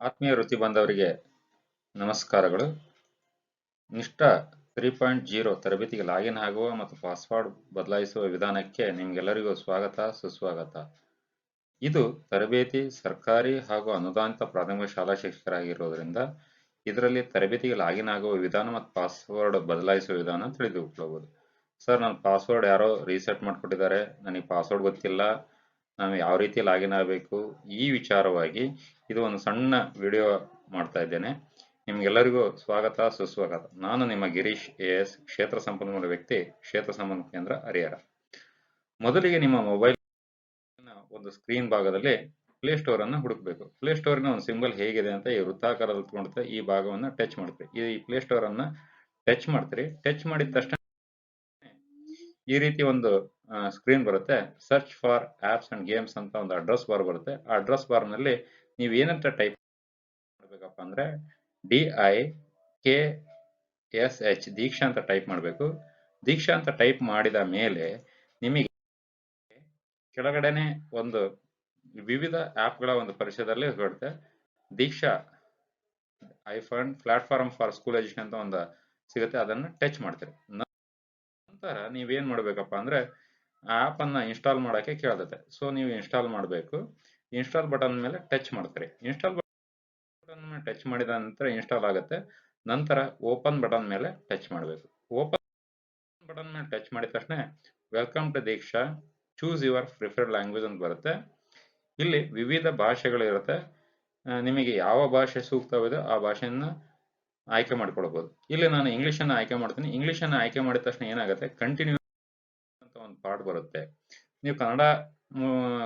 ಆತ್ಮೀಯ ವೃತ್ತಿ ಬಂದವರಿಗೆ ನಮಸ್ಕಾರಗಳು. ನಿಷ್ಠ ತ್ರೀ ಪಾಯಿಂಟ್ ಜೀರೋ ತರಬೇತಿಗೆ ಲಾಗಿನ್ ಆಗುವ ಮತ್ತು ಪಾಸ್ವರ್ಡ್ ಬದಲಾಯಿಸುವ ವಿಧಾನಕ್ಕೆ ನಿಮಗೆಲ್ಲರಿಗೂ ಸ್ವಾಗತ, ಸುಸ್ವಾಗತ. ಇದು ತರಬೇತಿ, ಸರ್ಕಾರಿ ಹಾಗೂ ಅನುದಾನಿತ ಪ್ರಾಥಮಿಕ ಶಾಲಾ ಶಿಕ್ಷಕರಾಗಿರೋದ್ರಿಂದ ಇದರಲ್ಲಿ ತರಬೇತಿಗೆ ಲಾಗಿನ್ ಆಗುವ ವಿಧಾನ ಮತ್ತು ಪಾಸ್ವರ್ಡ್ ಬದಲಾಯಿಸುವ ವಿಧಾನ ತಿಳಿದುಕೊಳ್ಳಬಹುದು ಸರ್, ನನ್ನ ಪಾಸ್ವರ್ಡ್ ಯಾರೋ ರೀಸೆಟ್ ಮಾಡಿಕೊಟ್ಟಿದ್ದಾರೆ. ನನಗೆ ಪಾಸ್ವರ್ಡ್ ಗೊತ್ತಿಲ್ಲ. ನಾನು ಯಾವ ರೀತಿ ಲಾಗಿನ್ ಆಗಬೇಕು ಈ ವಿಚಾರವಾಗಿ ಇದು ಒಂದು ಸಣ್ಣ ವಿಡಿಯೋ ಮಾಡ್ತಾ ಇದ್ದೇನೆ. ನಿಮಗೆಲ್ಲರಿಗೂ ಸ್ವಾಗತ, ಸುಸ್ವಾಗತ. ನಾನು ನಿಮ್ಮ ಗಿರೀಶ್ ಎ ಎಸ್ ಕ್ಷೇತ್ರ ಸಂಪನ್ಮೂಲ ವ್ಯಕ್ತಿ, ಕ್ಷೇತ್ರ ಸಂಬಂಧ ಕೇಂದ್ರ ಹರಿಹರ. ಮೊದಲಿಗೆ ನಿಮ್ಮ ಮೊಬೈಲ್ ಒಂದು ಸ್ಕ್ರೀನ್ ಭಾಗದಲ್ಲಿ ಪ್ಲೇ ಸ್ಟೋರ್ ಅನ್ನು ಹುಡುಕಬೇಕು. ಪ್ಲೇ ಸ್ಟೋರ್ನ ಒಂದು ಸಿಂಬಲ್ ಹೇಗಿದೆ ಅಂತ ಈ ವೃತ್ತಾಕಾರದಲ್ಲಿ ಈ ಭಾಗವನ್ನು ಟಚ್ ಮಾಡ್ತೀರಿ. ಈ ಪ್ಲೇ ಸ್ಟೋರ್ ಅನ್ನ ಟಚ್ ಮಾಡ್ತೀರಿ. ಟಚ್ ಮಾಡಿದ ತಕ್ಷಣ ಈ ರೀತಿ ಒಂದು ಸ್ಕ್ರೀನ್ ಬರುತ್ತೆ. Search for apps and games ಅಂತ ಒಂದು ಅಡ್ರೆಸ್ ಬಾರ್ ಬರುತ್ತೆ. ಆ ಅಡ್ರೆಸ್ ಬಾರ್ನಲ್ಲಿ ನೀವು ಏನಂತ ಟೈಪ್ ಮಾಡಬೇಕಪ್ಪ ಅಂದ್ರೆ D I K S H Diksha ಅಂತ ಟೈಪ್ ಮಾಡಬೇಕು. ದೀಕ್ಷಾ ಅಂತ ಟೈಪ್ ಮಾಡಿದ ಮೇಲೆ ನಿಮಗೆ ಕೆಳಗಡೆನೆ ಒಂದು ವಿವಿಧ ಆಪ್ಗಳ ಒಂದು ಪರಿಚಯದಲ್ಲಿ ಬರುತ್ತೆ. Diksha iPhone platform for school education ಅಂತ ಒಂದು ಸಿಗುತ್ತೆ. ಅದನ್ನು ಟಚ್ ಮಾಡ್ತೀರಿ. ನಂತರ ನೀವೇನ್ ಮಾಡ್ಬೇಕಪ್ಪ ಅಂದ್ರೆ ಆಪ್ ಅನ್ನ ಇನ್ಸ್ಟಾಲ್ ಮಾಡಕ್ಕೆ ಕೇಳ್ತೈತೆ. ಸೊ ನೀವು ಇನ್ಸ್ಟಾಲ್ ಮಾಡಬೇಕು. ಇನ್ಸ್ಟಾಲ್ ಬಟನ್ ಮೇಲೆ ಟಚ್ ಮಾಡ್ತೀರಿ. ಇನ್ಸ್ಟಾಲ್ ಬಟನ್ ಮೇಲೆ ಟಚ್ ಮಾಡಿದ ನಂತರ ಇನ್ಸ್ಟಾಲ್ ಆಗುತ್ತೆ. ನಂತರ ಓಪನ್ ಬಟನ್ ಮೇಲೆ ಟಚ್ ಮಾಡಬೇಕು. ಓಪನ್ ಬಟನ್ ಮೇಲೆ ಟಚ್ ಮಾಡಿದ ತಕ್ಷಣ welcome to Diksha choose your preferred language ಅಂತ ಬರುತ್ತೆ. ಇಲ್ಲಿ ವಿವಿಧ ಭಾಷೆಗಳಿರುತ್ತೆ. ನಿಮಗೆ ಯಾವ ಭಾಷೆ ಸೂಕ್ತವಿದೆ ಆ ಭಾಷೆಯನ್ನ ಆಯ್ಕೆ ಮಾಡ್ಕೊಳ್ಬಹುದು ಇಲ್ಲಿ ನಾನು ಇಂಗ್ಲಿಷ್ ಅನ್ನ ಆಯ್ಕೆ ಮಾಡ್ತೀನಿ. ಇಂಗ್ಲಿಷ್ ಅನ್ನ ಆಯ್ಕೆ ಮಾಡಿದ ತಕ್ಷಣ ಏನಾಗುತ್ತೆ? ಕಂಟಿನ್ಯೂ ಅಂತ ಒಂದು ಪಾರ್ಟ್ ಬರುತ್ತೆ. ನೀವು ಕನ್ನಡ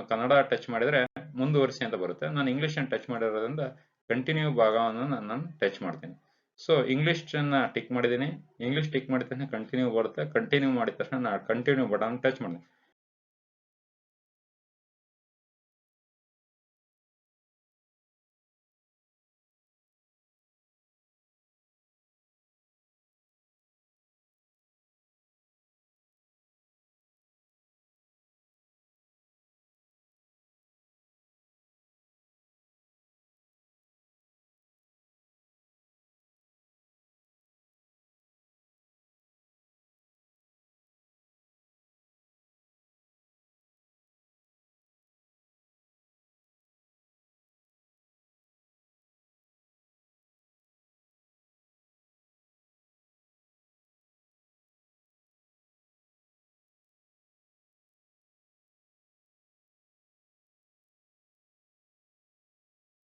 ಕನ್ನಡ ಟಚ್ ಮಾಡಿದ್ರೆ ಮುಂದುವರಿಸಿ ಅಂತ ಬರುತ್ತೆ. ನಾನು ಇಂಗ್ಲಿಷ್ ಅನ್ನು ಟಚ್ ಮಾಡಿರೋದ್ರಿಂದ ಕಂಟಿನ್ಯೂ ಭಾಗವನ್ನು ನಾನು ಟಚ್ ಮಾಡ್ತೀನಿ. ಸೊ ಇಂಗ್ಲಿಷ್ ಅನ್ನ ಟಿಕ್ ಮಾಡಿದ್ದೀನಿ. ಇಂಗ್ಲಿಷ್ ಟಿಕ್ ಮಾಡಿದ ತಕ್ಷಣ ಕಂಟಿನ್ಯೂ ಬರುತ್ತೆ. ಕಂಟಿನ್ಯೂ ಮಾಡಿದ ತಕ್ಷಣ ನಾನು ಕಂಟಿನ್ಯೂ ಬಟನ್ ಟಚ್ ಮಾಡಿದೆ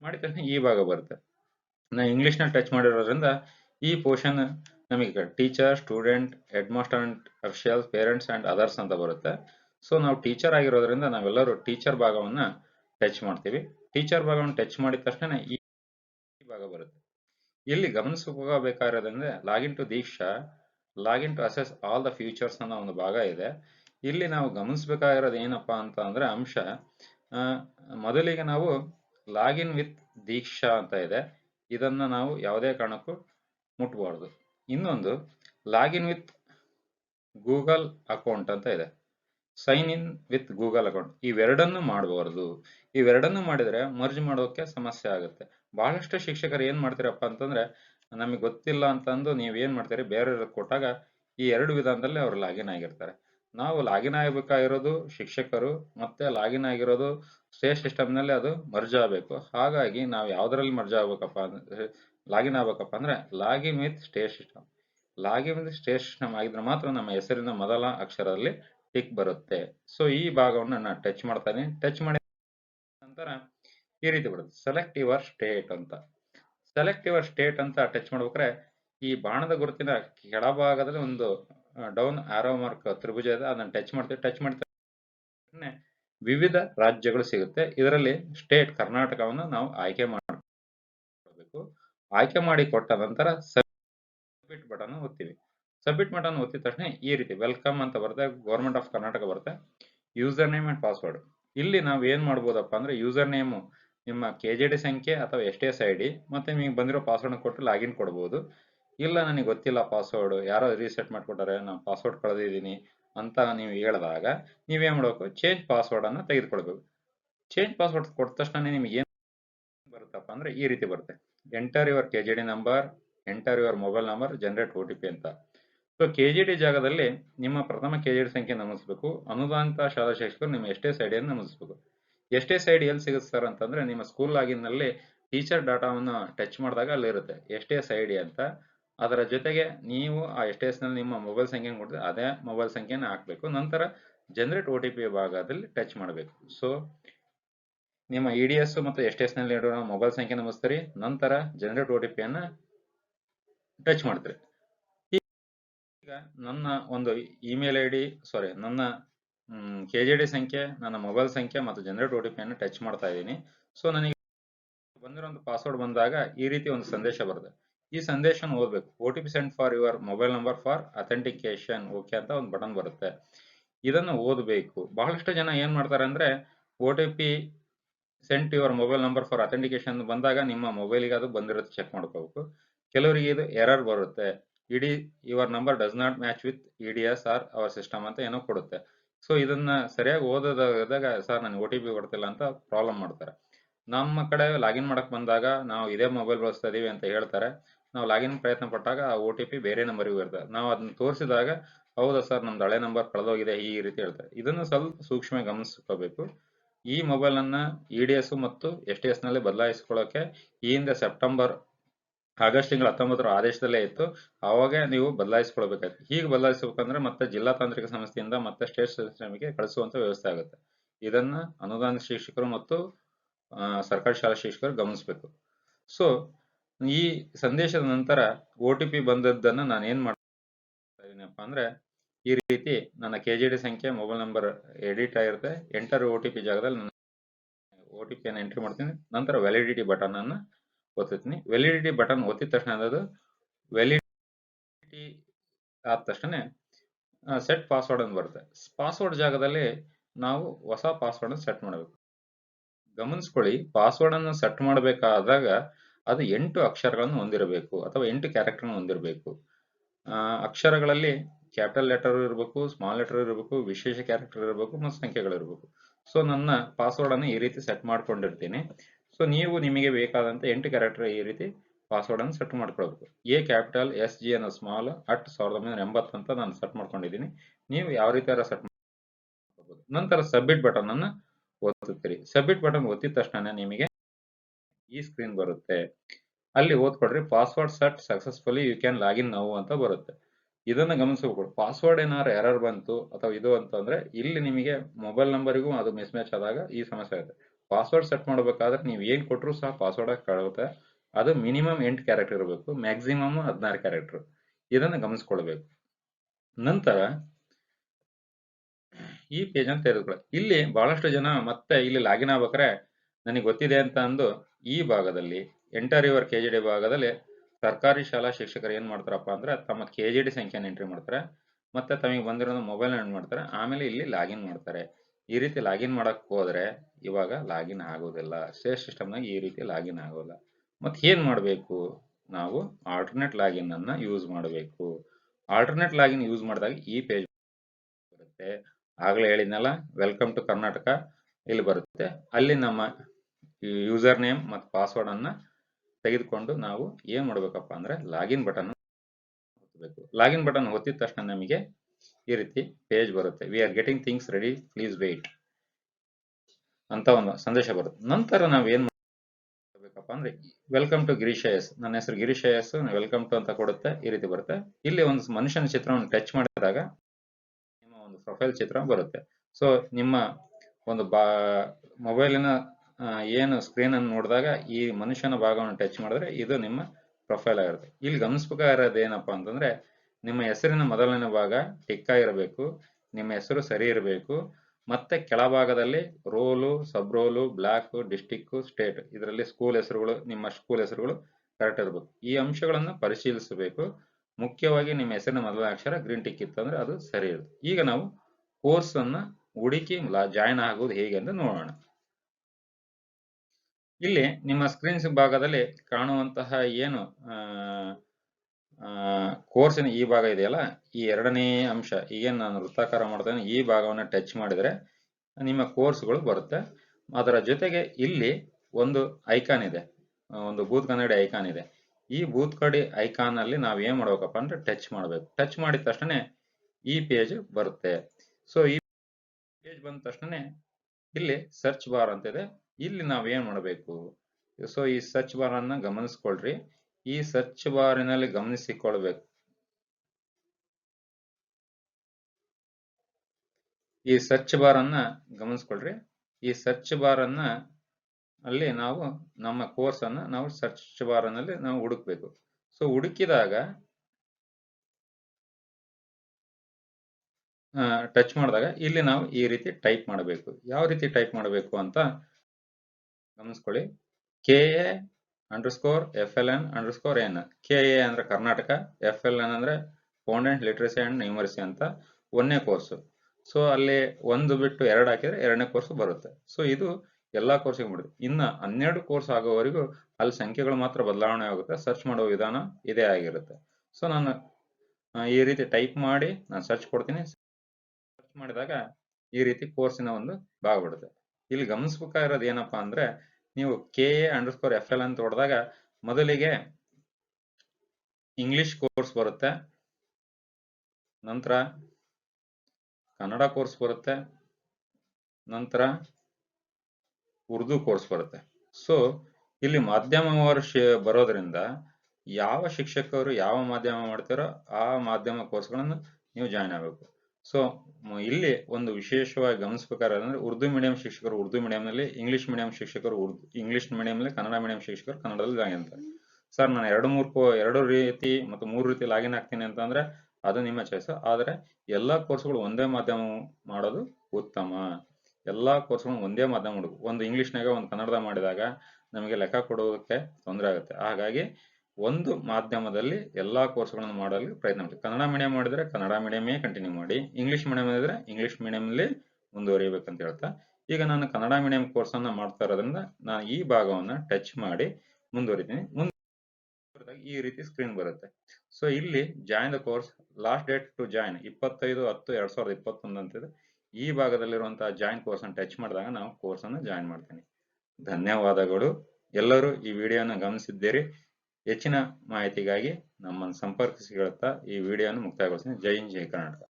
ಮಾಡಿದ ತಕ್ಷಣ ಈ ಭಾಗ ಬರುತ್ತೆ. ನಾವು ಇಂಗ್ಲಿಷ್ನ ಟಚ್ ಮಾಡಿರೋದ್ರಿಂದ ಈ ಪೋರ್ಷನ್ ನಮಗೆ teacher student head master and official parents and others ಅಂತ ಬರುತ್ತೆ. ಸೊ ನಾವು ಟೀಚರ್ ಆಗಿರೋದ್ರಿಂದ ನಾವೆಲ್ಲರೂ ಟೀಚರ್ ಭಾಗವನ್ನ ಟಚ್ ಮಾಡ್ತೀವಿ. ಟೀಚರ್ ಭಾಗವನ್ನು ಟಚ್ ಮಾಡಿದ ತಕ್ಷಣ ಈ ಭಾಗ ಬರುತ್ತೆ. ಇಲ್ಲಿ ಗಮನಿಸಬೇಕಾಗಿರೋದಂದ್ರೆ login to Diksha login to access all the features ಅನ್ನೋ ಒಂದು ಭಾಗ ಇದೆ. ಇಲ್ಲಿ ನಾವು ಗಮನಿಸಬೇಕಾಗಿರೋದು ಏನಪ್ಪಾ ಅಂತ ಅಂದ್ರೆ ಅಂಶ. ಮೊದಲಿಗೆ ನಾವು ಲಾಗಿನ್ ವಿತ್ ದೀಕ್ಷಾ ಅಂತ ಇದೆ. ಇದನ್ನ ನಾವು ಯಾವುದೇ ಕಾರಣಕ್ಕೂ ಮುಟ್ಬಾರ್ದು. ಇನ್ನೊಂದು, ಲಾಗಿನ್ ವಿತ್ ಗೂಗಲ್ ಅಕೌಂಟ್ ಅಂತ ಇದೆ. Sign in with Google account. ಇವೆರಡನ್ನು ಮಾಡಬಾರ್ದು. ಇವೆರಡನ್ನು ಮಾಡಿದರೆ ಮರ್ಜ್ ಮಾಡೋಕ್ಕೆ ಸಮಸ್ಯೆ ಆಗುತ್ತೆ. ಬಹಳಷ್ಟು ಶಿಕ್ಷಕರು ಏನು ಮಾಡ್ತೀರಪ್ಪ ಅಂತಂದರೆ, ನಮಗೆ ಗೊತ್ತಿಲ್ಲ ಅಂತಂದು ನೀವು ಏನು ಮಾಡ್ತೀರಿ, ಬೇರೆಯವ್ರಿಗೆ ಕೊಟ್ಟಾಗ ಈ ಎರಡು ವಿಧಾನದಲ್ಲಿ ಅವ್ರು ಲಾಗಿನ್ ಆಗಿರ್ತಾರೆ. ನಾವು ಲಾಗಿನ್ ಆಗಬೇಕಾಗಿರೋದು ಶಿಕ್ಷಕರು ಮತ್ತೆ ಲಾಗಿನ್ ಆಗಿರೋದು ಸ್ಟೇಟ್ ಸಿಸ್ಟಮ್ನಲ್ಲಿ ಅದು ಮರ್ಜ್ ಆಗಬೇಕು. ಹಾಗಾಗಿ ನಾವು ಯಾವ್ದ್ರಲ್ಲಿ ಮರ್ಜ್ ಆಗ್ಬೇಕಪ್ಪ ಅಂದ್ರೆ ಲಾಗಿನ್ ಆಗ್ಬೇಕಪ್ಪ ಅಂದ್ರೆ login with state system. Login with state system ಆಗಿದ್ರೆ ಮಾತ್ರ ನಮ್ಮ ಹೆಸರಿನ ಮೊದಲ ಅಕ್ಷರದಲ್ಲಿ ಟಿಕ್ ಬರುತ್ತೆ. ಸೊ, ಈ ಭಾಗವನ್ನು ನಾನು ಟಚ್ ಮಾಡ್ತಾನೆ ಟಚ್ ಮಾಡಿದ ನಂತರ ಈ ರೀತಿ ಬರುತ್ತೆ. ಸೆಲೆಕ್ಟ್ ಯುವರ್ ಸ್ಟೇಟ್ ಅಂತ. ಸೆಲೆಕ್ಟ್ ಯುವರ್ ಸ್ಟೇಟ್ ಅಂತ ಟಚ್ ಮಾಡ್ಬೇಕ್ರೆ ಈ ಬಾಣದ ಗುರುತಿನ ಕೆಳಭಾಗದಲ್ಲಿ ಒಂದು ಡೌನ್ ಆರೋ ಮಾರ್ಕ್ ತ್ರಿಭುಜ ಇದೆ, ಅದನ್ನ ಟಚ್ ಮಾಡ್ತೀವಿ ಟಚ್ ಮಾಡ್ತೇವೆ ವಿವಿಧ ರಾಜ್ಯಗಳು ಸಿಗುತ್ತೆ. ಇದರಲ್ಲಿ ಸ್ಟೇಟ್ ಕರ್ನಾಟಕವನ್ನು ನಾವು ಆಯ್ಕೆ ಮಾಡಬೇಕು ಆಯ್ಕೆ ಮಾಡಿ ಕೊಟ್ಟ ನಂತರ ಸಬ್ಮಿಟ್ ಬಟನ್ ಒತ್ತೀವಿ ಸಬ್ಮಿಟ್ ಬಟನ್ ಒತ್ತಿದ ತಕ್ಷಣ ಈ ರೀತಿ ವೆಲ್ಕಮ್ ಅಂತ ಬರುತ್ತೆ ಗೌರ್ಮೆಂಟ್ ಆಫ್ ಕರ್ನಾಟಕ ಬರುತ್ತೆ. ಯೂಸರ್ ನೇಮ್ ಅಂಡ್ ಪಾಸ್ವರ್ಡ್ ಇಲ್ಲಿ ನಾವು ಏನು ಮಾಡ್ಬೋದಪ್ಪ ಅಂದ್ರೆ ಯೂಸರ್ ನೇಮ್ ನಿಮ್ಮ ಕೆ ಜೆ ಡಿ ಸಂಖ್ಯೆ ಅಥವಾ S T S I D ಮತ್ತೆ ನಿಮಗೆ ಬಂದಿರೋ ಪಾಸ್ವರ್ಡ್ ಕೊಟ್ಟು ಲಾಗಿನ್ ಕೊಡ್ಬೋದು. ಇಲ್ಲ, ನನಗೆ ಗೊತ್ತಿಲ್ಲ ಪಾಸ್ವರ್ಡ್ ಯಾರೋ ರೀಸೆಟ್ ಮಾಡಿಕೊಟ್ಟಾರೆ, ನಾನು ಪಾಸ್ವರ್ಡ್ ಕಳೆದಿದ್ದೀನಿ ಅಂತ ನೀವು ಹೇಳಿದಾಗ ನೀವೇನ್ ಮಾಡಬೇಕು? ಚೇಂಜ್ ಪಾಸ್ವರ್ಡ್ ಅನ್ನ ತೆಗೆದುಕೊಳ್ಬೇಕು. ಚೇಂಜ್ ಪಾಸ್ವರ್ಡ್ ಕೊಟ್ಟ ತಕ್ಷಣ ನಿಮ್ಗೆ ಏನು ಬರುತ್ತಪ್ಪ ಅಂದ್ರೆ ಈ ರೀತಿ ಬರುತ್ತೆ. Enter your K G D number enter your mobile number generate O T P ಅಂತ. ಸೊ ಕೆ ಜಿ ಡಿ ಜಾಗದಲ್ಲಿ ನಿಮ್ಮ ಪ್ರಥಮ ಕೆ ಜಿ ಡಿ ಸಂಖ್ಯೆ ನಮೂದಿಸಬೇಕು. ಅನುದಾನಿತ ಶಾಲಾ ಶಿಕ್ಷಕರು ನಿಮ್ಮ ಎಷ್ಟೇ ಸೈಡಿಯನ್ನು ನಮೂದಿಸಬೇಕು. ಎಷ್ಟೇ ಸೈಡ್ ಎಲ್ಲಿ ಸಿಗುತ್ತೆ ಸರ್ ಅಂತಂದ್ರೆ ನಿಮ್ಮ ಸ್ಕೂಲ್ ಆಗಿನಲ್ಲಿ ಟೀಚರ್ ಡಾಟಾವನ್ನು ಟಚ್ ಮಾಡಿದಾಗ ಅಲ್ಲಿ ಇರುತ್ತೆ ಎಷ್ಟೇ ಸೈಡಿ ಅಂತ. ಅದರ ಜೊತೆಗೆ ನೀವು ಆ ಎಸ್ನಲ್ಲಿ ನಿಮ್ಮ ಮೊಬೈಲ್ ಸಂಖ್ಯೆ ಕೊಡ್ತೀವಿ ಅದೇ ಮೊಬೈಲ್ ಸಂಖ್ಯೆನ ಹಾಕಬೇಕು. ನಂತರ ಜನರೇಟ್ ಒ ಟಿ ಪಿ ಭಾಗದಲ್ಲಿ ಟಚ್ ಮಾಡಬೇಕು. ಸೊ ನಿಮ್ಮ ಇ ಡಿ ಎಸ್ ಮತ್ತು ಎಸ್ನಲ್ಲಿ ಇಡೋ ಮೊಬೈಲ್ ಸಂಖ್ಯೆ ನಮಸ್ತೀರಿ ನಂತರ ಜನರೇಟ್ ಒ ಟಿ ಪಿಯನ್ನು ಟಚ್ ಮಾಡ್ತೀರಿ. ಈಗ ನನ್ನ ಒಂದು ಇಮೇಲ್ ಐ ಡಿ ಸಾರಿ ನನ್ನ ಕೆ ಜೆ ಡಿ ಸಂಖ್ಯೆ, ನನ್ನ ಮೊಬೈಲ್ ಸಂಖ್ಯೆ ಮತ್ತು ಜನರೇಟ್ ಒ ಟಿ ಪಿಯನ್ನು ಟಚ್ ಮಾಡ್ತಾ ಇದ್ದೀನಿ. ಸೊ ನನಗೆ ಬಂದಿರೋ ಒಂದು ಪಾಸ್ವರ್ಡ್ ಬಂದಾಗ ಈ ರೀತಿ ಒಂದು ಸಂದೇಶ ಬರುತ್ತೆ. ಈ ಸಂದೇಶನ ಓದಬೇಕು. O T P send for your mobile number for authentication okay ಅಂತ ಒಂದು ಬಟನ್ ಬರುತ್ತೆ. ಇದನ್ನು ಓದಬೇಕು. ಬಹಳಷ್ಟು ಜನ ಏನ್ ಮಾಡ್ತಾರೆ ಅಂದ್ರೆ O T P sent your mobile number for authentication ಬಂದಾಗ ನಿಮ್ಮ ಮೊಬೈಲಿಗೆ ಅದು ಬಂದಿರೋದು ಚೆಕ್ ಮಾಡ್ಕೋಬೇಕು. ಕೆಲವರಿಗೆ ಇದು ಎರರ್ ಬರುತ್ತೆ. ED your number does not match with E D S R our system ಅಂತ ಏನೋ ಕೊಡುತ್ತೆ. ಸೊ ಇದನ್ನ ಸರಿಯಾಗಿ ಓದೋದಾಗ ಸರ್, ನನಗೆ ಒ ಟಿ ಪಿ ಬರ್ತಿಲ್ಲ ಅಂತ ಪ್ರಾಬ್ಲಮ್ ಮಾಡ್ತಾರೆ. ನಮ್ಮ ಕಡೆ ಲಾಗಿನ್ ಮಾಡಕ್ ಬಂದಾಗ ನಾವು ಇದೇ ಮೊಬೈಲ್ ಬಳಸ್ತಾ ಇದೀವಿ ಅಂತ ಹೇಳ್ತಾರೆ. ನಾವು ಲಾಗಿನ್ ಪ್ರಯತ್ನ ಪಟ್ಟಾಗ ಆ ಒ ಟಿ ಪಿ ಬೇರೆ ನಂಬರ್ಗೆ ಇರ್ತದೆ. ನಾವು ಅದನ್ನ ತೋರಿಸಿದಾಗ, ಹೌದಾ ಸರ್, ನಮ್ದು ಹಳೆ ನಂಬರ್ ಕಳೆದೋಗಿದೆ ಈ ರೀತಿ ಹೇಳ್ತಾರೆ. ಇದನ್ನು ಸ್ವಲ್ಪ ಸೂಕ್ಷ್ಮ ಗಮನಿಸ್ಕೋಬೇಕು. ಈ ಮೊಬೈಲ್ ಅನ್ನ ಇ ಡಿ ಎಸ್ ಮತ್ತು ಎಸ್ ಟಿ ಎಸ್ನಲ್ಲಿ ಬದಲಾಯಿಸಿಕೊಳ್ಳೋಕೆ ಈ ಹಿಂದೆ ಸೆಪ್ಟೆಂಬರ್ ಆಗಸ್ಟ್ ತಿಂಗಳ ಹತ್ತೊಂಬತ್ತರ ಆದೇಶದಲ್ಲೇ ಇತ್ತು. ಅವಾಗ ನೀವು ಬದಲಾಯಿಸಿಕೊಳ್ಬೇಕಾಯ್ತು. ಹೀಗೆ ಬದಲಾಯಿಸಬೇಕಂದ್ರೆ ಮತ್ತೆ ಜಿಲ್ಲಾ ತಾಂತ್ರಿಕ ಸಂಸ್ಥೆಯಿಂದ ಮತ್ತೆ ಸ್ಟೇಟ್ ಸಿಸ್ಟಮ್ಗೆ ಕಳಿಸುವಂತ ವ್ಯವಸ್ಥೆ ಆಗುತ್ತೆ. ಇದನ್ನ ಅನುದಾನ ಶಿಕ್ಷಕರು ಮತ್ತು ಸರ್ಕಾರಿ ಶಾಲಾ ಶಿಕ್ಷಕರು ಗಮನಿಸಬೇಕು. ಸೊ ಈ ಸಂದೇಶದ ನಂತರ ಒ ಟಿ ಪಿ ಬಂದದ್ದನ್ನು ನಾನು ಏನು ಮಾಡ್ತಾ ಈ ರೀತಿ ನನ್ನ ಕೆ ಜಿ ಡಿ ಸಂಖ್ಯೆ ಮೊಬೈಲ್ ನಂಬರ್ ಎಡಿಟ್ ಆಗಿರುತ್ತೆ. ಎಂಟರ್ ಒ ಟಿ ಪಿ ಜಾಗದಲ್ಲಿ ನಾನು ಒ ಟಿ ಪಿಯನ್ನು ಎಂಟ್ರಿ ಮಾಡ್ತೀನಿ. ನಂತರ ವ್ಯಾಲಿಡಿಟಿ ಬಟನ್ ಅನ್ನ ಒತ್ತುತ್ತೀನಿ ವ್ಯಾಲಿಡಿಟಿ ಬಟನ್ ಒತ್ತಿದ ತಕ್ಷಣ ಅದು ವ್ಯಾಲಿಡಿಟಿ ಆದ ತಕ್ಷಣ ಸೆಟ್ ಪಾಸ್ವರ್ಡ್ ಅಂತ ಬರುತ್ತೆ. ಪಾಸ್ವರ್ಡ್ ಜಾಗದಲ್ಲಿ ನಾವು ಹೊಸ ಪಾಸ್ವರ್ಡ್ ಸೆಟ್ ಮಾಡಬೇಕು. ಗಮನಿಸ್ಕೊಳ್ಳಿ ಪಾಸ್ವರ್ಡ್ ಅನ್ನು ಸೆಟ್ ಮಾಡಬೇಕಾದಾಗ ಅದು ಎಂಟು ಅಕ್ಷರಗಳನ್ನು ಹೊಂದಿರಬೇಕು ಅಥವಾ ಎಂಟು ಕ್ಯಾರೆಕ್ಟರ್ ಹೊಂದಿರಬೇಕು. ಅಕ್ಷರಗಳಲ್ಲಿ ಕ್ಯಾಪಿಟಲ್ ಲೆಟರ್ ಇರಬೇಕು ಸ್ಮಾಲ್ ಲೆಟರ್ ಇರಬೇಕು, ವಿಶೇಷ ಕ್ಯಾರೆಕ್ಟರ್ ಇರಬೇಕು ಮತ್ತು ಸಂಖ್ಯೆಗಳು ಇರಬೇಕು ಸೊ ನನ್ನ ಪಾಸ್ವರ್ಡ್ ಅನ್ನು ಈ ರೀತಿ ಸೆಟ್ ಮಾಡ್ಕೊಂಡಿರ್ತೀನಿ. ಸೊ ನೀವು ನಿಮಗೆ ಬೇಕಾದಂಥ ಎಂಟು ಕ್ಯಾರೆಕ್ಟರ್ ಈ ರೀತಿ ಪಾಸ್ವರ್ಡ್ ಅನ್ನು ಸೆಟ್ ಮಾಡ್ಕೊಳ್ಬೇಕು. ಎ ಕ್ಯಾಪಿಟಲ್ ಎಸ್ ಜಿ ಅನ್ನೋ ಸ್ಮಾಲ್ ಅಟ್ ಸಾವಿರದ ಒಂಬೈನೂರ ಎಂಬತ್ತು ಅಂತ ನಾನು ಸೆಟ್ ಮಾಡ್ಕೊಂಡಿದ್ದೀನಿ. ನೀವು ಯಾವ ರೀತಿ ಸೆಟ್ ಮಾಡ್ಕೋಬಹುದು ನಂತರ ಸಬ್ಮಿಟ್ ಬಟನ್ ಅನ್ನು ಒತ್ತುತ್ತೀರಿ. ಸಬ್ಮಿಟ್ ಬಟನ್ ಒತ್ತಿದ ತಕ್ಷಣ ನಿಮಗೆ ಈ ಸ್ಕ್ರೀನ್ ಬರುತ್ತೆ. ಅಲ್ಲಿ ಓದ್ಕೊಡ್ರಿ password set successfully you can login ನಾವು ಅಂತ ಬರುತ್ತೆ. ಇದನ್ನ ಗಮನಿಸಬೇಕು. ಪಾಸ್ವರ್ಡ್ ಏನಾದ್ರು ಎರರ್ ಬಂತು ಅಥವಾ ಇದು ಅಂತಂದ್ರೆ ಇಲ್ಲಿ ನಿಮಗೆ ಮೊಬೈಲ್ ನಂಬರಿಗೂ ಅದು ಮಿಸ್ ಮ್ಯಾಚ್ ಆದಾಗ ಈ ಸಮಸ್ಯೆ ಆಗುತ್ತೆ ಪಾಸ್ವರ್ಡ್ ಸೆಟ್ ಮಾಡಬೇಕಾದ್ರೆ ನೀವು ಏನ್ ಕೊಟ್ಟರು ಸಹ ಪಾಸ್ವರ್ಡ್ ಆಗಿ ಕಳುತ್ತೆ ಅದು ಮಿನಿಮಮ್ ಎಂಟು ಕ್ಯಾರೆಕ್ಟರ್ ಇರಬೇಕು ಮ್ಯಾಕ್ಸಿಮಮ್ ಹದಿನಾರು ಕ್ಯಾರೆಕ್ಟರ್ ಇದನ್ನ ಗಮನಿಸ್ಕೊಳ್ಬೇಕು. ನಂತರ ಈ ಪೇಜ್ ಅಂತ ತೆಗೆದುಕೊಳ್ಳಿ ಇಲ್ಲಿ ಬಹಳಷ್ಟು ಜನ ಮತ್ತೆ ಇಲ್ಲಿ ಲಾಗಿನ್ ಆಗ್ಬೇಕಾರೆ ನನಗೆ ಗೊತ್ತಿದೆ ಅಂತ ಅಂದು ಈ ಭಾಗದಲ್ಲಿ enter your K G D ಭಾಗದಲ್ಲಿ ಸರ್ಕಾರಿ ಶಾಲಾ ಶಿಕ್ಷಕರು ಏನ್ ಮಾಡ್ತಾರಪ್ಪ ಅಂದ್ರೆ ತಮ್ಮ ಕೆ ಜಿ ಡಿ ಸಂಖ್ಯೆನ ಎಂಟ್ರಿ ಮಾಡ್ತಾರೆ, ಮತ್ತೆ ತಮಗೆ ಬಂದಿರೋ ಮೊಬೈಲ್ ಎಂಟ್ರಿ ಮಾಡ್ತಾರೆ, ಆಮೇಲೆ ಇಲ್ಲಿ ಲಾಗಿನ್ ಮಾಡ್ತಾರೆ. ಈ ರೀತಿ ಲಾಗಿನ್ ಮಾಡಕ್ ಹೋದ್ರೆ ಇವಾಗ ಲಾಗಿನ್ ಆಗೋದಿಲ್ಲ. ಸೇಫ್ ಸಿಸ್ಟಮ್ನಾಗ ಈ ರೀತಿ ಲಾಗಿನ್ ಆಗೋಲ್ಲ. ಮತ್ತೆ ಏನ್ ಮಾಡಬೇಕು? ನಾವು ಆಲ್ಟರ್ನೇಟ್ ಲಾಗಿನ್ ಅನ್ನ ಯೂಸ್ ಮಾಡಬೇಕು. ಆಲ್ಟರ್ನೇಟ್ ಲಾಗಿನ್ ಯೂಸ್ ಮಾಡಿದಾಗ ಈ ಪೇಜ್ ಬರುತ್ತೆ. ಆಗ್ಲೇ ಹೇಳಿದ್ನಲ್ಲ ವೆಲ್ಕಮ್ ಟು ಕರ್ನಾಟಕ ಇಲ್ಲಿ ಬರುತ್ತೆ. ಅಲ್ಲಿ ನಮ್ಮ ಯೂಸರ್ ನೇಮ್ ಮತ್ತು ಪಾಸ್ವರ್ಡ್ ಅನ್ನ ತೆಗೆದುಕೊಂಡು ನಾವು ಏನ್ ಮಾಡ್ಬೇಕಪ್ಪ ಅಂದ್ರೆ ಲಾಗಿನ್ ಬಟನ್ ಒತ್ತಬೇಕು ಲಾಗಿನ್ ಬಟನ್ ಒತ್ತಿದ ತಕ್ಷಣ ನಮಗೆ ಈ ರೀತಿ ಪೇಜ್ ಬರುತ್ತೆ. We are getting things ready please wait ಅಂತ ಒಂದು ಸಂದೇಶ ಬರುತ್ತೆ. ನಂತರ ನಾವು ಏನ್ ಮಾಡ್ಬೇಕಪ್ಪ ಅಂದ್ರೆ ವೆಲ್ಕಮ್ ಟು ಗಿರೀಶಯಸ್ ನನ್ನ ಹೆಸರು ಗಿರೀಶಯಸ್ ವೆಲ್ಕಮ್ ಟು ಅಂತ ಕೊಡುತ್ತೆ. ಈ ರೀತಿ ಬರುತ್ತೆ. ಇಲ್ಲಿ ಒಂದು ಮನುಷ್ಯನ ಚಿತ್ರವನ್ನು ಟಚ್ ಮಾಡಿದಾಗ ನಿಮ್ಮ ಒಂದು ಪ್ರೊಫೈಲ್ ಚಿತ್ರ ಬರುತ್ತೆ. ಸೊ ನಿಮ್ಮ ಒಂದು ಬಾ ಮೊಬೈಲಿನ ಏನು ಸ್ಕ್ರೀನ್ ಅನ್ನು ನೋಡಿದಾಗ ಈ ಮನುಷ್ಯನ ಭಾಗವನ್ನು ಟಚ್ ಮಾಡಿದ್ರೆ ಇದು ನಿಮ್ಮ ಪ್ರೊಫೈಲ್ ಆಗಿರುತ್ತೆ. ಇಲ್ಲಿ ಗಮನಿಸಬೇಕಾಗಿರೋದು ಏನಪ್ಪಾ ಅಂತಂದ್ರೆ, ನಿಮ್ಮ ಹೆಸರಿನ ಮೊದಲನೇ ಭಾಗ ಟಿಕ್ ಆಗಿರಬೇಕು ನಿಮ್ಮ ಹೆಸರು ಸರಿ ಇರಬೇಕು, ಮತ್ತೆ ಕೆಳಭಾಗದಲ್ಲಿ role sub role block, district, state ಇದರಲ್ಲಿ ಸ್ಕೂಲ್ ಹೆಸರುಗಳು, ನಿಮ್ಮ ಸ್ಕೂಲ್ ಹೆಸರುಗಳು ಕರೆಕ್ಟ್ ಇರಬೇಕು. ಈ ಅಂಶಗಳನ್ನು ಪರಿಶೀಲಿಸಬೇಕು. ಮುಖ್ಯವಾಗಿ ನಿಮ್ಮ ಹೆಸರಿನ ಮೊದಲ ಅಕ್ಷರ ಗ್ರೀನ್ ಟಿಕ್ ಇತ್ತಂದ್ರೆ ಅದು ಸರಿ ಇರುತ್ತೆ. ಈಗ ನಾವು ಕೋರ್ಸ್ ಅನ್ನ ಹುಡುಕಿ ಜಾಯಿನ್ ಆಗೋದು ಹೇಗೆ ಅಂತ ನೋಡೋಣ. ಇಲ್ಲಿ ನಿಮ್ಮ ಸ್ಕ್ರೀನ್ಸ್ ಭಾಗದಲ್ಲಿ ಕಾಣುವಂತಹ ಏನು ಕೋರ್ಸಿನ ಈ ಭಾಗ ಇದೆಯಲ್ಲ, ಈ ಎರಡನೇ ಅಂಶ, ಈಗೇನು ನಾನು ವೃತ್ತಾಕಾರ ಮಾಡ್ತೇನೆ, ಈ ಭಾಗವನ್ನು ಟಚ್ ಮಾಡಿದರೆ ನಿಮ್ಮ ಕೋರ್ಸ್ಗಳು ಬರುತ್ತೆ. ಅದರ ಜೊತೆಗೆ ಇಲ್ಲಿ ಒಂದು ಐಕಾನ್ ಇದೆ, ಒಂದು ಬೂತ್ ಕನ್ನಡಿ ಐಕಾನ್ ಇದೆ. ಈ ಬೂತ್ ಕಡಿ ಐಕಾನ್ ಅಲ್ಲಿ ನಾವ್ ಏನ್ ಮಾಡ್ಬೇಕಪ್ಪ ಅಂದ್ರೆ ಟಚ್ ಮಾಡ್ಬೇಕು. ಟಚ್ ಮಾಡಿದ ತಕ್ಷಣ ಈ ಪೇಜ್ ಬರುತ್ತೆ. ಸೊ ಈ ಪೇಜ್ ಬಂದ ತಕ್ಷಣ ಇಲ್ಲಿ ಸರ್ಚ್ ಬಾರ್ ಅಂತ ಇದೆ ಇಲ್ಲಿ ನಾವು ಏನ್ ಮಾಡಬೇಕು? ಸೊ ಈ ಸರ್ಚ್ ಬಾರ್ ಅನ್ನ ಗಮನಿಸ್ಕೊಳ್ರಿ. ಈ ಸರ್ಚ್ ಬಾರಿನಲ್ಲಿ ಗಮನಿಸಿಕೊಳ್ಬೇಕು. ಈ ಸರ್ಚ್ ಬಾರ್ ಅನ್ನ ಗಮನಿಸ್ಕೊಳ್ರಿ. ಈ ಸರ್ಚ್ ಬಾರ್ ಅನ್ನ ಅಲ್ಲಿ ನಾವು ನಮ್ಮ ಕೋರ್ಸ್ ಅನ್ನ ನಾವು ಸರ್ಚ್ ಬಾರ್ನಲ್ಲಿ ನಾವು ಹುಡುಕ್ಬೇಕು. ಸೊ ಹುಡುಕಿದಾಗ ಟಚ್ ಮಾಡಿದಾಗ ಇಲ್ಲಿ ನಾವು ಈ ರೀತಿ ಟೈಪ್ ಮಾಡಬೇಕು. ಯಾವ ರೀತಿ ಟೈಪ್ ಮಾಡಬೇಕು ಅಂತ ಗಮನಿಸ್ಕೊಳ್ಳಿ. K A underscore F L N underscore N K A ಅಂದ್ರೆ ಕರ್ನಾಟಕ ಎಫ್ ಎಲ್ ಎನ್ ಅಂದ್ರೆ ಫೌಂಡೆಂಟ್ ಲಿಟ್ರಸಿ ಅಂಡ್ ನ್ಯೂಮರ್ಸಿ ಅಂತ ಒಂದನೇ ಕೋರ್ಸು ಸೊ ಅಲ್ಲಿ ಒಂದು ಬಿಟ್ಟು ಎರಡು ಹಾಕಿದ್ರೆ ಎರಡನೇ ಕೋರ್ಸ್ ಬರುತ್ತೆ. ಸೊ ಇದು ಎಲ್ಲಾ ಕೋರ್ಸಿಗೆ ಬಿಡುತ್ತೆ ಇನ್ನ ಹನ್ನೆರಡು ಕೋರ್ಸ್ ಆಗೋವರೆಗೂ ಅಲ್ಲಿ ಸಂಖ್ಯೆಗಳು ಮಾತ್ರ ಬದಲಾವಣೆ ಆಗುತ್ತೆ. ಸರ್ಚ್ ಮಾಡುವ ವಿಧಾನ ಇದೇ ಆಗಿರುತ್ತೆ. ಸೊ ನಾನು ಈ ರೀತಿ ಟೈಪ್ ಮಾಡಿ, ನಾನು ಸರ್ಚ್ ಕೊಡ್ತೀನಿ. ಸರ್ಚ್ ಮಾಡಿದಾಗ ಈ ರೀತಿ ಕೋರ್ಸಿನ ಒಂದು ಭಾಗ ಬಿಡುತ್ತೆ. ಇಲ್ಲಿ ಗಮನಿಸ್ಬೇಕಾಗಿರೋದು ಏನಪ್ಪಾ ಅಂದ್ರೆ ನೀವು K A underscore F L ಅಂತ ಹೊಡೆದಾಗ ಮೊದಲಿಗೆ ಇಂಗ್ಲಿಷ್ ಕೋರ್ಸ್ ಬರುತ್ತೆ. ನಂತರ ಕನ್ನಡ ಕೋರ್ಸ್ ಬರುತ್ತೆ. ನಂತರ ಉರ್ದು ಕೋರ್ಸ್ ಬರುತ್ತೆ. ಸೊ ಇಲ್ಲಿ ಮಾಧ್ಯಮ ವರ್ಷ ಬರೋದ್ರಿಂದ ಯಾವ ಶಿಕ್ಷಕರು ಯಾವ ಮಾಧ್ಯಮ ಮಾಡ್ತಾರೋ ಆ ಮಾಧ್ಯಮ ಕೋರ್ಸ್ಗಳನ್ನು ನೀವು ಜಾಯ್ನ್ ಆಗಬೇಕು. ಸೊ ಇಲ್ಲಿ ಒಂದು ವಿಶೇಷವಾಗಿ ಗಮನಿಸಬೇಕಾದ್ರೆ ಉರ್ದು ಮೀಡಿಯಂ ಶಿಕ್ಷಕರು, ಉರ್ದು ಮೀಡಿಯಂನಲ್ಲಿ ಇಂಗ್ಲಿಷ್ ಮೀಡಿಯಂ ಶಿಕ್ಷಕರು ಉರ್ದು ಇಂಗ್ಲಿಷ್ ಮೀಡಿಯಂನಲ್ಲಿ ಕನ್ನಡ ಮೀಡಿಯಂ ಶಿಕ್ಷಕರು ಕನ್ನಡದಲ್ಲಿ ಜಾಯಿನ್ ಅಂತ ಸರ್ ನಾನು ಎರಡು ಮೂರು ಎರಡು ರೀತಿ ಮತ್ತು ಮೂರು ರೀತಿ ಲಾಗಿನ್ ಆಗ್ತೀನಿ ಅಂತಂದ್ರೆ ಅದು ನಿಮ್ಮ ಚಾಯ್ಸ್ ಆದರೆ ಎಲ್ಲಾ ಕೋರ್ಸ್ಗಳು ಒಂದೇ ಮಾಧ್ಯಮ ಮಾಡೋದು ಉತ್ತಮ. ಎಲ್ಲಾ ಕೋರ್ಸ್ಗಳು ಒಂದೇ ಮಾಧ್ಯಮ ಒಂದು ಇಂಗ್ಲಿಷ್ನಾಗ ಒಂದು ಕನ್ನಡದ ಮಾಡಿದಾಗ ನಮಗೆ ಲೆಕ್ಕ ಕೊಡೋದಕ್ಕೆ ತೊಂದರೆ ಆಗುತ್ತೆ. ಹಾಗಾಗಿ ಒಂದು ಮಾಧ್ಯಮದಲ್ಲಿ ಎಲ್ಲಾ ಕೋರ್ಸ್ಗಳನ್ನು ಮಾಡಲು ಪ್ರಯತ್ನ ಮಾಡಿ ಕನ್ನಡ ಮೀಡಿಯಂ ಮಾಡಿದ್ರೆ ಕನ್ನಡ ಮೀಡಿಯಮೇ ಕಂಟಿನ್ಯೂ ಮಾಡಿ ಇಂಗ್ಲಿಷ್ ಮೀಡಿಯಂ ಇದ್ರೆ ಇಂಗ್ಲಿಷ್ ಮೀಡಿಯಂಲಿ ಮುಂದುವರಿಬೇಕಂತ ಹೇಳ್ತಾ. ಈಗ ನಾನು ಕನ್ನಡ ಮೀಡಿಯಂ ಕೋರ್ಸ್ ಅನ್ನ ಮಾಡ್ತಾ ಇರೋದ್ರಿಂದ ನಾನು ಈ ಭಾಗವನ್ನ ಟಚ್ ಮಾಡಿ ಮುಂದುವರಿತೀನಿ. ಮುಂದುವರೆದಾಗ ಈ ರೀತಿ ಸ್ಕ್ರೀನ್ ಬರುತ್ತೆ. ಸೊ ಇಲ್ಲಿ join the course last date to join ಇಪ್ಪತ್ತೈದು ಹತ್ತು ಎರಡ್ ಸಾವಿರದ ಇಪ್ಪತ್ತೊಂದು ಅಂತಿದೆ. ಈ ಭಾಗದಲ್ಲಿರುವಂತಹ ಜಾಯಿನ್ ಕೋರ್ಸ್ ಅನ್ನು ಟಚ್ ಮಾಡಿದಾಗ ನಾವು ಕೋರ್ಸ್ ಅನ್ನು ಜಾಯಿನ್ ಮಾಡ್ತೀನಿ. ಧನ್ಯವಾದಗಳು. ಎಲ್ಲರೂ ಈ ವಿಡಿಯೋನ ಗಮನಿಸಿದ್ದೀರಿ. ಹೆಚ್ಚಿನ ಮಾಹಿತಿಗಾಗಿ ನಮ್ಮನ್ನು ಸಂಪರ್ಕಿಸಿ ಹೇಳುತ್ತಾ ಈ ವಿಡಿಯೋನ ಮುಕ್ತಾಯಗೊಳಿಸ್ತೀನಿ. ಜೈ ಹಿಂದ್ ಜೈ ಕರ್ನಾಟಕ.